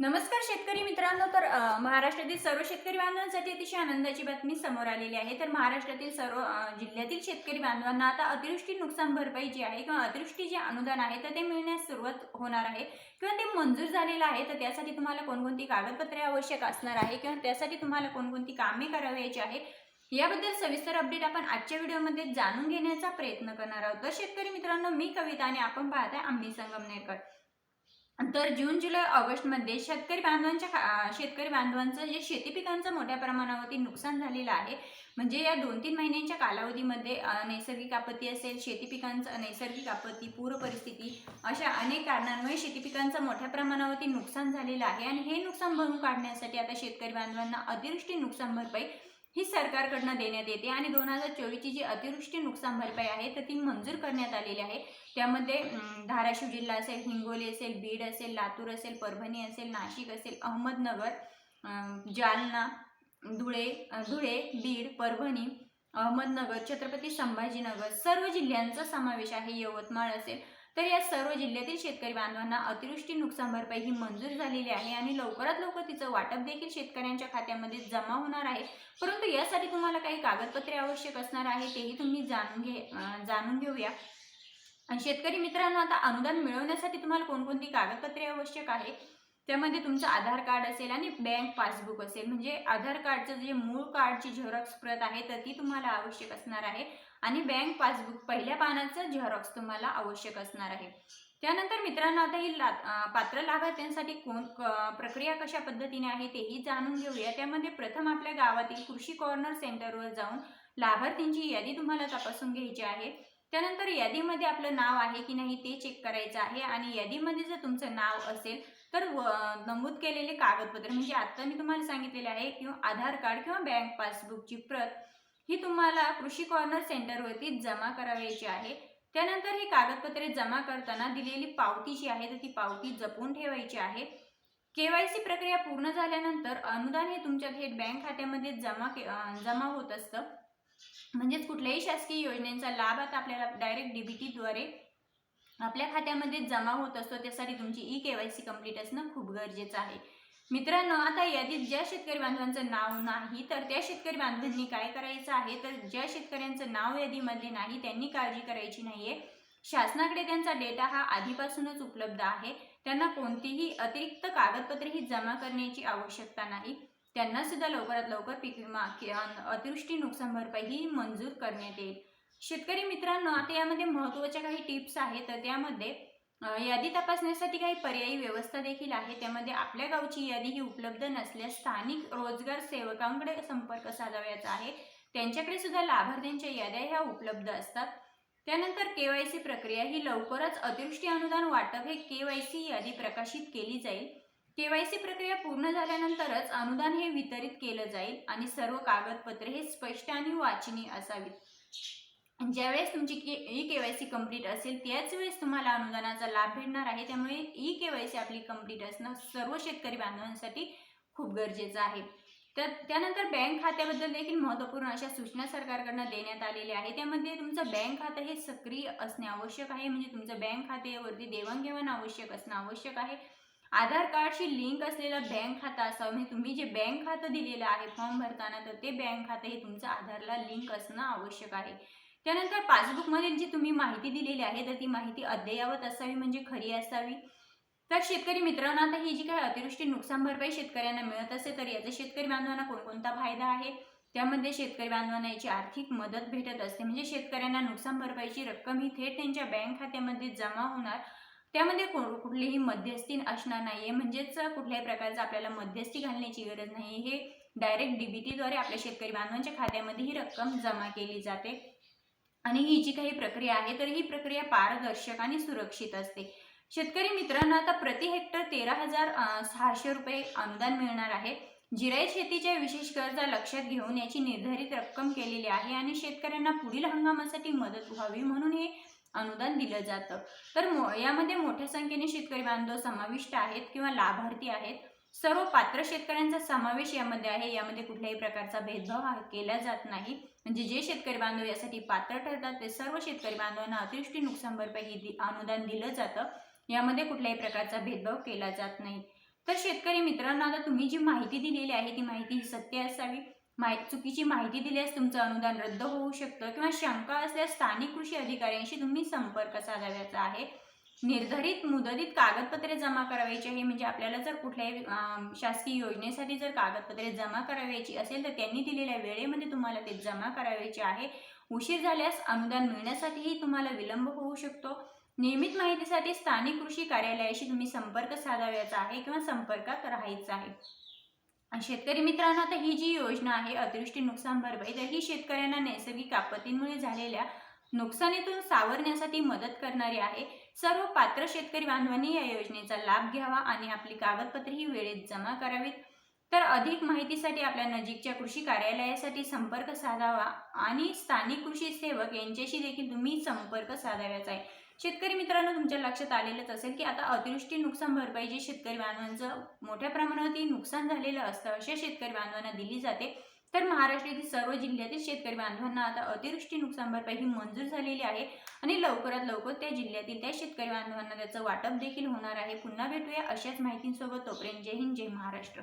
नमस्कार शेतकरी मित्रांनो तर महाराष्ट्रातील सर्व शेतकरी बांधवांसाठी अतिशय आनंदाची बातमी समोर आलेली आहे. तर महाराष्ट्रातील सर्व जिल्ह्यातील शेतकरी बांधवांना आता अतिवृष्टी नुकसान भरपाई जी आहे किंवा अतिवृष्टी जे अनुदान आहे तर ते मिळण्यास सुरुवात होणार आहे. किंवा ते मंजूर झालेलं आहे तर त्यासाठी तुम्हाला कोणकोणती कागदपत्रे आवश्यक असणार आहे किंवा त्यासाठी तुम्हाला कोणकोणती कामे करावयाची आहे याबद्दल सविस्तर अपडेट आपण आजच्या व्हिडिओमध्ये जाणून घेण्याचा प्रयत्न करणार आहोत. तर शेतकरी मित्रांनो मी कविता आणि आपण पाहत आहे आम्ही संगमनेरकर. तर जून जुलै ऑगस्टमध्ये शेतकरी बांधवांच्या खा- शेतकरी बांधवांचं जे शेती पिकांचं मोठ्या प्रमाणावरती नुकसान झालेलं आहे म्हणजे या दोन तीन महिन्यांच्या कालावधीमध्ये नैसर्गिक आपत्ती असेल शेती पिकांचं नैसर्गिक आपत्ती पूर परिस्थिती अशा अनेक कारणांमुळे शेती पिकांचं मोठ्या प्रमाणावरती नुकसान झालेलं आहे. आणि हे नुकसान भरून काढण्यासाठी आता शेतकरी बांधवांना अतिवृष्टी नुकसान भरपाई ही सरकारकडनं देण्यात येते आणि दोन हजार चोवीसची जी अतिवृष्टी नुकसान भरपाई आहे तर ती मंजूर करण्यात आलेली आहे. त्यामध्ये धाराशिव जिल्हा असेल हिंगोली असेल बीड असेल लातूर असेल परभणी असेल नाशिक असेल अहमदनगर जालना धुळे धुळे बीड परभणी अहमदनगर छत्रपती संभाजीनगर सर्व जिल्ह्यांचा समावेश आहे. यवतमाळ असेल तर या सर्व जिल्ह्यातील शेतकरी बांधवांना अतिवृष्टी नुकसान भरपाई ही मंजूर झालेली आहे आणि लवकरात लवकर तिचं वाटप देखील शेतकऱ्यांच्या खात्यामध्ये जमा होणार आहे. परंतु यासाठी तुम्हाला काही कागदपत्रे आवश्यक असणार आहे तेही तुम्ही जाणून घे जाणून घेऊया. आणि शेतकरी मित्रांनो आता अनुदान मिळवण्यासाठी तुम्हाला कोणकोणती कागदपत्रे आवश्यक आहे? त्यामध्ये तुमचं आधार कार्ड असेल आणि बँक पासबुक असेल. म्हणजे आधार कार्डचं जे मूळ कार्डची झेरॉक्स प्रत आहे तर ती तुम्हाला आवश्यक असणार आहे. आणि बँक पासबुक पहिल्या पानाचं झेरॉक्स तुम्हाला आवश्यक असणार आहे. त्यानंतर मित्रांनो आता ही ला पात्र लाभार्थ्यांसाठी कोण क- प्रक्रिया कशा पद्धतीने आहे तेही जाणून घेऊया. त्यामध्ये प्रथम आपल्या गावातील कृषी कॉर्नर सेंटरवर जाऊन लाभार्थींची यादी तुम्हाला तपासून घ्यायची आहे. त्यानंतर यादीमध्ये आपलं नाव आहे की नाही ते चेक करायचं आहे. आणि यादीमध्ये जर तुमचं नाव असेल तर नमूद केलेले कागदपत्र म्हणजे आत्ता मी तुम्हाला सांगितलेले आहे किंवा आधार कार्ड किंवा बँक पासबुकची प्रत ही तुम्हाला कृषी कॉर्नर सेंटरवरती जमा करावयाची आहे. त्यानंतर ही कागदपत्रे जमा करताना दिलेली पावती जी आहे तर ती पावती जपून ठेवायची आहे. केवायसी प्रक्रिया पूर्ण झाल्यानंतर अनुदान हे तुमच्या थेट बँक खात्यामध्ये जमा के जमा होत असतं. म्हणजेच कुठल्याही शासकीय योजनेचा लाभ आता आपल्याला डायरेक्ट डीबीटीद्वारे आपल्या खात्यामध्ये जमा होत असतो. त्यासाठी तुमची E K Y C complete असणं खूप गरजेचं आहे. मित्रांनो आता यादीत ज्या शेतकरी बांधवांचं नाव नाही तर त्या शेतकरी बांधवांनी काय करायचं आहे? तर ज्या शेतकऱ्यांचं नाव यादीमध्ये नाही त्यांनी काळजी करायची नाहीये. शासनाकडे त्यांचा डेटा हा आधीपासूनच उपलब्ध आहे. त्यांना कोणतीही अतिरिक्त कागदपत्रे ही जमा करण्याची आवश्यकता नाही. त्यांना सुद्धा लवकरात लवकर पीक विमा किंवा अतिवृष्टी नुकसान भरपाई ही मंजूर करण्यात येईल. शेतकरी मित्रांनो आता यामध्ये महत्त्वाच्या काही टिप्स आहेत. तर त्यामध्ये यादी तपासण्यासाठी काही पर्यायी व्यवस्था देखील आहे. त्यामध्ये आपल्या गावची यादी ही उपलब्ध नसल्यास स्थानिक रोजगार सेवकांकडे संपर्क साधावयाचा आहे. त्यांच्याकडे सुद्धा लाभार्थ्यांच्या याद्या ह्या उपलब्ध असतात. त्यानंतर केवायसी प्रक्रिया ही लवकरच अतिवृष्टी अनुदान वाटप हे केवायसी यादी प्रकाशित केली जाईल. केवायसी प्रक्रिया पूर्ण झाल्यानंतरच अनुदान हे वितरित केलं जाईल आणि सर्व कागदपत्रे हे स्पष्ट आणि वाचनीय असावीत. ज्यावेळेस तुमची K E K Y C complete असेल त्याच वेळेस तुम्हाला अनुदानाचा लाभ भेटणार आहे. त्यामुळे ई के वाय सी आपली कंप्लीट असणं सर्व शेतकरी बांधवांसाठी खूप गरजेचं आहे. तर त्यानंतर बँक खात्याबद्दल देखील महत्त्वपूर्ण अशा सूचना सरकारकडनं देण्यात आलेल्या आहे त्यामध्ये तुमचं बँक खातं हे सक्रिय असणे आवश्यक आहे. म्हणजे तुमचं बँक खात्यावरती देवाणघेवाण आवश्यक असणं आवश्यक आहे. आधार कार्डशी लिंक असलेलं बँक खातं असावं म्हणजे तुम्ही जे बँक खातं दिलेलं आहे फॉर्म भरताना तर ते बँक खातं हे तुमचं आधारला लिंक असणं आवश्यक आहे. त्यानंतर पासबुकमधील जी तुम्ही माहिती दिलेली आहे तर ती माहिती अद्ययावत असावी म्हणजे खरी असावी. तर शेतकरी मित्रांनो आता ही जी काही अतिवृष्टी नुकसान भरपाई शेतकऱ्यांना मिळत असेल तर याचा शेतकरी बांधवांना कोणकोणता फायदा आहे? त्यामध्ये शेतकरी बांधवांना याची आर्थिक मदत भेटत असते म्हणजे शेतकऱ्यांना नुकसान भरपाईची रक्कम ही थेट त्यांच्या बँक खात्यामध्ये जमा होणार. त्यामध्ये कोण कुठलीही मध्यस्थी असणार नाहीये. म्हणजेच कुठल्याही प्रकारचं आपल्याला मध्यस्थी घालण्याची गरज नाही हे डायरेक्ट डीबीटीद्वारे आपल्या शेतकरी बांधवांच्या खात्यामध्ये ही रक्कम जमा केली जाते. आणि ही जी काही प्रक्रिया आहे तर ही प्रक्रिया पारदर्शक आणि सुरक्षित असते. शेतकरी मित्रांना आता प्रति हेक्टर तेरा हजार सहाशे रुपये अनुदान मिळणार आहे. जिरायत शेतीच्या विशेष गरजा लक्षात घेऊन याची निर्धारित रक्कम केलेली आहे आणि शेतकऱ्यांना पुढील हंगामासाठी मदत व्हावी म्हणून हे अनुदान दिलं जातं. तर मो यामध्ये मोठ्या संख्येने शेतकरी बांधव समाविष्ट आहेत किंवा लाभार्थी आहेत. सर्व पात्र शेतकऱ्यांचा समावेश यामध्ये आहे. यामध्ये कुठल्याही प्रकारचा भेदभाव हा केला जात नाही. म्हणजे जे शेतकरी बांधव यासाठी पात्र ठरतात ते सर्व शेतकरी बांधवांना अतिवृष्टी नुकसान भरपाई अनुदान दिलं जातं. यामध्ये कुठल्याही प्रकारचा भेदभाव केला जात नाही. तर शेतकरी मित्रांनो आता तुम्ही जी माहिती दिलेली आहे ती माहिती ही सत्य असावी. माहिती चुकीची माहिती दिल्यास तुमचं अनुदान रद्द होऊ शकतं किंवा शंका असल्यास स्थानिक कृषी अधिकाऱ्यांशी तुम्ही संपर्क साधाव्याचा आहे. निर्धारित मुदतीत कागदपत्रे जमा करावायची आहे म्हणजे आपल्याला जर कुठल्याही शासकीय योजनेसाठी जर कागदपत्रे जमा करावायची असेल तर त्यांनी दिलेल्या वेळेमध्ये तुम्हाला ते जमा करावायचे आहे. उशीर झाल्यास अनुदान मिळण्यासाठीही तुम्हाला विलंब होऊ शकतो. नियमित माहितीसाठी स्थानिक कृषी कार्यालयाशी तुम्ही संपर्क साधाव्याचा आहे किंवा संपर्कात राहायचं आहे. शेतकरी मित्रांनो आता ही जी योजना आहे अतिवृष्टी नुकसान भरपाई तर ही शेतकऱ्यांना नैसर्गिक आपत्तींमुळे झालेल्या नुकसानीतून सावरण्यासाठी मदत करणारी आहे. सर्व पात्र शेतकरी बांधवांनी या योजनेचा लाभ घ्यावा आणि आपली कागदपत्रे ही वेळेत जमा करावीत. तर अधिक माहितीसाठी आपल्या नजीकच्या कृषी कार्यालयासाठी संपर्क साधावा आणि स्थानिक कृषी सेवक यांच्याशी देखील तुम्ही संपर्क साधाव्याचा आहे. शेतकरी मित्रांनो तुमच्या लक्षात आलेलंच असेल की आता अतिवृष्टी नुकसान भरपाई जे शेतकरी बांधवांचं मोठ्या प्रमाणावरती नुकसान झालेलं असतं अशा शेतकरी बांधवांना दिली जाते. तर महाराष्ट्रातील सर्व जिल्ह्यातील शेतकरी बांधवांना आता अतिवृष्टी नुकसान भरपाई ही मंजूर झालेली आहे आणि लवकरात लवकर त्या जिल्ह्यातील त्या शेतकरी बांधवांना त्याचं वाटप देखील होणार आहे. पुन्हा भेटूया अशाच माहितींसोबत. तोपर्यंत जय हिंद जय महाराष्ट्र.